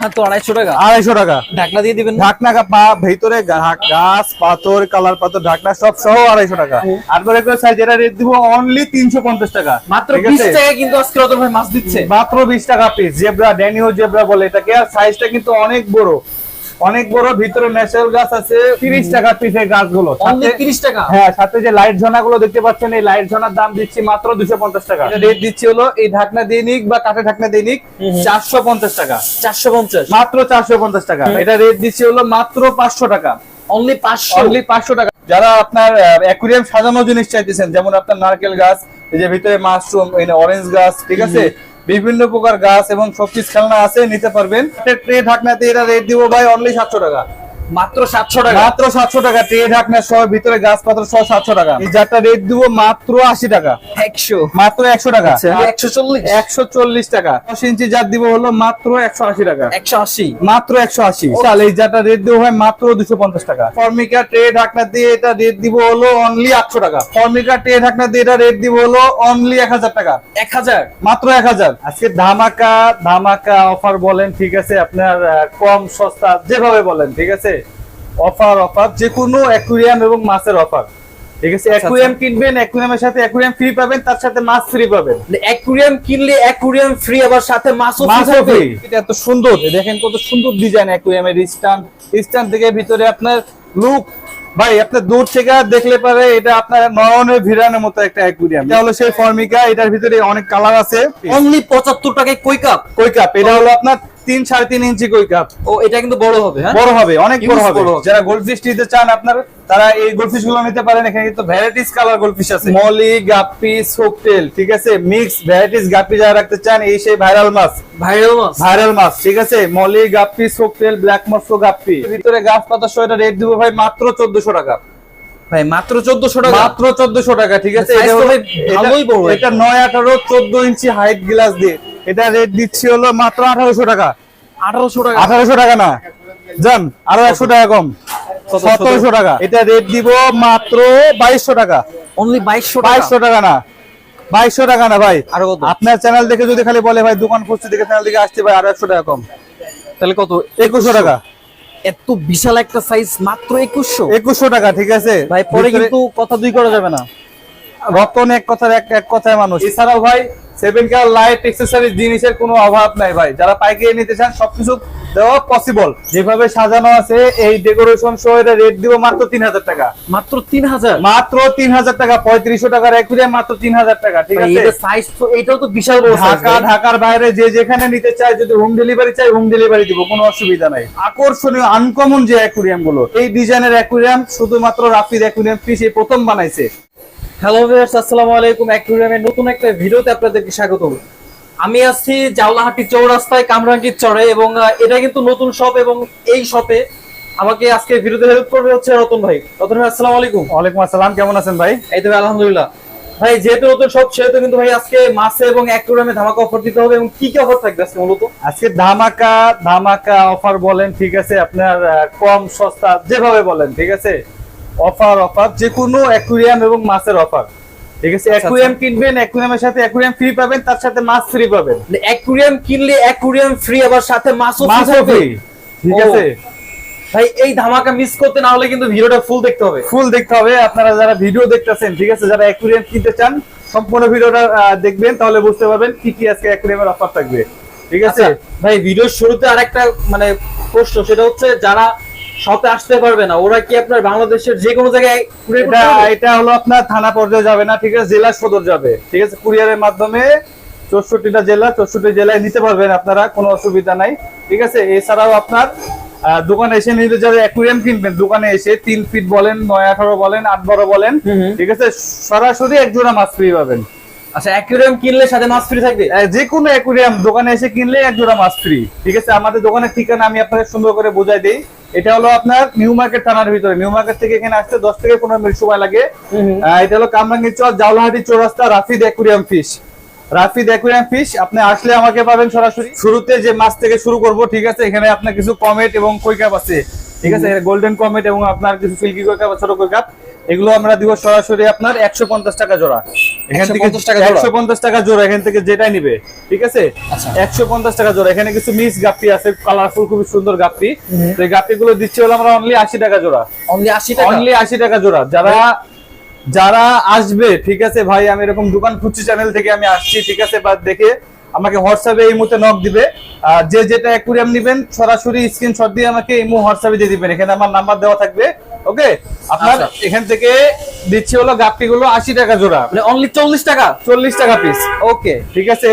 হ্যাঁ আড়াইশো টাকা। আড়াইশো টাকা। ঢাকনা দিয়ে দিবেন ঢাকনা পা ভিতরে গাছ পাথর কালার পাথর ঢাকনা সব সহ আড়াইশো টাকা। আর সাইজ এটা রেট দিব অনলি তিনশো পঞ্চাশ টাকা। মাত্র বিশ টাকা কিন্তু আজকে ভাই মাছ দিচ্ছে। মাত্র বিশ টাকা পিস জেব্রা ড্যানিও জেব্রা বলে। এটাকে আর সাইজটা কিন্তু অনেক বড়। অনেক বড় ভিতরে ন্যাচারাল গাছ আছে তিরিশ টাকা পিসের গাছগুলো। তিরিশ টাকা? হ্যাঁ সাথে যে লাইট ঝর্ণা গুলো দেখতে পাচ্ছেন এই লাইট ঝর্ণার দাম দিচ্ছি মাত্র দুশো পঞ্চাশ টাকা। রেট দিচ্ছি হলো এই ঢাকনা দিয়ে নিক বা কাঠে ঢাকনা দিয়ে নিক চারশো পঞ্চাশ টাকা। চারশো পঞ্চাশ। মাত্র চারশো পঞ্চাশ টাকা। এটা রেট দিচ্ছি হলো মাত্র পাঁচশো টাকা। অনলি পাঁচশো। অনলি পাঁচশো টাকা। যারা আপনার অ্যাকুরিয়াম সাজানো জিনিস চাইতেছেন যেমন আপনার নারকেল গাছ এই যে ভিতরে মাশরুম অরেঞ্জ গাছ ঠিক আছে? বিভিন্ন প্রকার গাছ এবং সবকিছু খেলনা আছে, নিতে পারবেন। ট্রে ঢাকনাতে এটা রেট দিব ভাই অনলি সাতশো টাকা। মাত্র সাতশো টাকা। মাত্র টাকা ট্রে ঢাকনা সহ ভিতরে গাছ সহ সাতশো টাকা। এই যারটা রেট দিব মাত্র আশি টাকা। একশো। মাত্র একশো টাকা। একশো চল্লিশ। একশো চল্লিশ টাকা। দশ ইঞ্চি জার দিব হলো মাত্র একশো আশি টাকা। একশো আশি। মাত্র একশো আশি। তাহলে এই যাটা রেট দেবো হয় মাত্র দুশো পঞ্চাশ টাকা। ফর্মিকা ট্রে ঢাকনা দিয়ে এটা রেট দিব হলো অনলি আটশো টাকা। ফর্মিকা ট্রে ঢাকনা দিয়ে এটা রেট দিব হলো অনলি এক হাজার টাকা। এক হাজার। মাত্র এক হাজার। আজকে ধামাকা ধামাকা অফার বলেন ঠিক আছে? আপনার কম সস্তা যেভাবে বলেন ঠিক আছে? অফার অফার যে কোনো অ্যাকুরিয়াম এবং মাছের অফার। ঠিক আছে? অ্যাকুরিয়াম কিনবেন অ্যাকুরিয়ামের সাথে অ্যাকুরিয়াম ফ্রি পাবেন তার সাথে মাছ ফ্রি পাবেন। অ্যাকুরিয়াম কিনলে অ্যাকুরিয়াম ফ্রি আবার সাথে মাছও থাকবে। এটা এত সুন্দর। দেখেন কত সুন্দর ডিজাইন অ্যাকুরিয়ামের স্ট্যান্ড স্ট্যান্ড থেকে ভিতরে আপনার লুক ভাই আপনার দূর থেকে দেখলে পারে এটা আপনার নয়নের ভিড়ানোর মতো একটা অ্যাকুরিয়াম এটা হলো সেই ফর্মিকা এটার ভিতরে অনেক কালার আছে। অনলি পঁচাত্তর টাকায় কই কাপ কই কাপ এটা হলো আপনার তিন সাড়ে তিন ইঞ্চি কই কাপ ও এটা কিন্তু বড় হবে হ্যাঁ? বড় হবে অনেক বড় হবে। যারা গোল্ডফিশ নিতে চান আপনার তারা এই গোল্ডফিশগুলো নিতে পারেন। এখানে কিন্তু ভ্যারাইটিস কালার গোল্ডফিশ আছে। মলি গাপ্পি সোকটেল ঠিক আছে? মিক্স ভ্যারাইটিস গাপ্পি যারা রাখতে চান এই সেই ভাইরাল মাছ। ভাইরাল মাছ। ভাইরাল মাছ ঠিক আছে? মলি গাপ্পি সোকটেল ব্ল্যাক মস্কো গাপ্পি ভিতরে গাছ পাতা সহ এটা রেট দিব ভাই মাত্র চোদ্দশো টাকা। ভাই মাত্র চোদ্দশো টাকা? মাত্র চোদ্দশো টাকা ঠিক আছে? এটা ভালোই বড় এটা নয় আঠারো চোদ্দ ইঞ্চি হাইট গ্লাস দিয়ে। এটা রেট দিচ্ছি হলো মাত্র আঠারোশো টাকা। আঠারোশো টাকা? আঠারোশো টাকা না। যান আরও একশো টাকা কম। সতেরোশো টাকা। এটা রেট দিব মাত্র বাইশশো টাকা। অনলি বাইশশো টাকা? বাইশশো টাকা না। বাইশশো টাকা না ভাই। আরও কত? আপনার চ্যানেল দেখে যদি খালি বলে ভাই দোকান খুঁজতে দেখে চ্যানেল দেখে আসতে ভাই আরও একশো টাকা কম। তাহলে কত? একুশশো টাকা। এত বিশাল একটা সাইজ মাত্র একুশশো? একুশশো টাকা ঠিক আছে? ভাই পরে কিন্তু কথা দুই করা যাবে না। রতন এক কথার এক এক কথায় মানুষ। এছাড়াও ভাই সেভেন কার লাইট এক্সেসরিজ জিনিসের কোনো অভাব নাই ভাই। যারা পাইকারি নিতে চান সবকিছু দেওয়া পসিবল যেভাবে সাজানো আছে এই ডেকোরেশন সহ এটা রেট দিব মাত্র তিন হাজার টাকা। মাত্র তিন হাজার মাত্র তিন হাজার টাকা পঁয়ত্রিশশো টাকার একুরিয়াম মাত্র তিন হাজার টাকা ঠিক আছে? সাইজ তো এটাও তো বিশাল বড় ঢাকা ঢাকার বাইরে যে যেখানে নিতে চায় যদি হোম ডেলিভারি চাই হোম ডেলিভারি দিব কোনো অসুবিধা নাই। আকর্ষণীয় আনকমন যে অ্যাকুরিয়ামগুলো এই ডিজাইনের অ্যাকুরিয়াম শুধুমাত্র রাফিদ অ্যাকুরিয়াম ফিশ এই প্রথম বানাইছে। হ্যালো ভিউয়ার্স আসসালামু আলাইকুম। অ্যাকুরিয়ামের নতুন একটা ভিডিওতে আপনাদেরকে স্বাগত আমি আছি জাওলাহাটি চৌরাস্তায় কামরাঙ্গীর চড়ে এবং এটা কিন্তু নতুন শপ এবং এই শপে আমাকে আজকে ভিডিওতে হেল্প করবে হচ্ছে রতন ভাই। রতন ভাই আসসালামু আলাইকুম। ওয়ালাইকুম আসসালাম কেমন আছেন ভাই? এই তো আলহামদুলিল্লাহ। ভাই যেহেতু নতুন শপ সেহেতু কিন্তু ভাই আজকে মাছে এবং অ্যাকুরিয়ামে ধামাকা অফার দিতে হবে এবং কি কি অফার থাকবে আজকে মূলত? আজকে ধামাকা ধামাকা অফার বলেন ঠিক আছে আপনার কম সস্তা যেভাবে বলেন ঠিক আছে? অফার অফার যে কোনো অ্যাকুরিয়াম এবং মাছের অফার। ঠিক আছে? অ্যাকুরিয়াম কিনবেন অ্যাকুরিয়ামের সাথে অ্যাকুরিয়াম ফ্রি পাবেন তার সাথে মাছ ফ্রি পাবেন। অ্যাকুরিয়াম কিনলে অ্যাকুরিয়াম ফ্রি আবার সাথে মাছও ফ্রি ঠিক আছে? ভাই এই ধামাকা মিস করতে না হলে কিন্তু ভিডিওটা ফুল দেখতে হবে। ফুল দেখতে হবে। আপনারা যারা ভিডিও দেখতেছেন ঠিক আছে? যারা অ্যাকুরিয়াম কিনতে চান সম্পূর্ণ ভিডিওটা দেখবেন তাহলে বুঝতে পারবেন কি কি আজকে অ্যাকুরিয়ামের অফার থাকবে। ঠিক আছে? আচ্ছা ভাই ভিডিওর শুরুতে আরেকটা মানে প্রশ্ন সেটা হচ্ছে যারা শপে আসতে পারবে না। ওরা কি আপনার বাংলাদেশের যে কোনো জায়গায় এটা হলো আপনার থানা পর্যায়ে যাবে না ঠিক আছে? জেলা সদর যাবে। ঠিক আছে? কুরিয়ারের মাধ্যমে চৌষট্টিটা জেলা চৌষট্টি জেলায় নিতে পারবেন আপনারা কোনো অসুবিধা নাই। ঠিক আছে? এছাড়াও আপনার দোকানে এসে নিতে যারা অ্যাকুরিয়াম কিনবেন দোকানে এসে তিন ফিট বলেন নয় আঠারো বলেন আট বারো বলেন। ঠিক আছে? সরাসরি এক জোড়া মাছ ফ্রি পাবেন। আচ্ছা অ্যাকুরিয়াম কিনলে সাথে মাছ ফ্রি থাকবে? যে কোনো অ্যাকুরিয়াম দোকানে এসে কিনলে এক জোড়া মাছ ফ্রি ঠিক আছে আমাদের দোকানের ঠিকানা আমি আপনাকে সুন্দর করে বুঝাই দিই। এটা হলো আপনার নিউ মার্কেট থানার ভিতরে। নিউ মার্কেট থেকে এখানে আসতে দশ থেকে পনেরো মিনিট সময় লাগে। এটা হলো কামরাঙ্গীর চর জাউলাহাটি চৌরাস্তা Rafid aquarium fish Rafid aquarium fish আপনি আসলে আমাকে পাবেন সরাসরি। শুরুতে যে মাছ থেকে শুরু করব ঠিক আছে এখানে আপনার কিছু কমেট এবং কৈকাপ আছে। ঠিক আছে গোল্ডেন কমেট এবং আপনার কিছু সিল্কি কৈকাপ ছোট কৈকাপ এগুলো আমরা দিব সরাসরি আপনার একশো পঞ্চাশ টাকা জোড়া। এখান থেকে 150 টাকা জোড়া? একশো পঞ্চাশ টাকা জোড়া এখান থেকে যেটাই নিবে ঠিক আছে? আচ্ছা। একশো পঞ্চাশ টাকা জোড়া। এখানে কিছু গাপ্পি আছে কালারফুল খুবই সুন্দর গাপ্পি। তো গাপ্পি গুলো দিচ্ছি হলো আমরা অনলি আশি টাকা জোড়া। অনলি আশি টাকা? অনলি আশি টাকা জোড়া। যারা যারা আসবে ঠিক আছে ভাই আমি এরকম দোকান খুঁজছি চ্যানেল থেকে আমি আসছি ঠিক আছে বা দেখে আমাকে হোয়াটসঅ্যাপে এই মুহূর্তে নক দিবে। আর যে যেটা অ্যাকুরিয়াম নেবেন সরাসরি স্ক্রিনশট দিয়ে আমাকে এই মুহূর্তে হোয়াটসঅ্যাপে দিয়ে দিবেন। এখানে আমার নাম্বার দেওয়া থাকবে ওকে আপনার আচ্ছা। এখান থেকে দিচ্ছি হলো গাপ্পি গুলো আশি টাকা জোড়া। মানে অনলি চল্লিশ টাকা? চল্লিশ টাকা পিস ওকে ঠিক আছে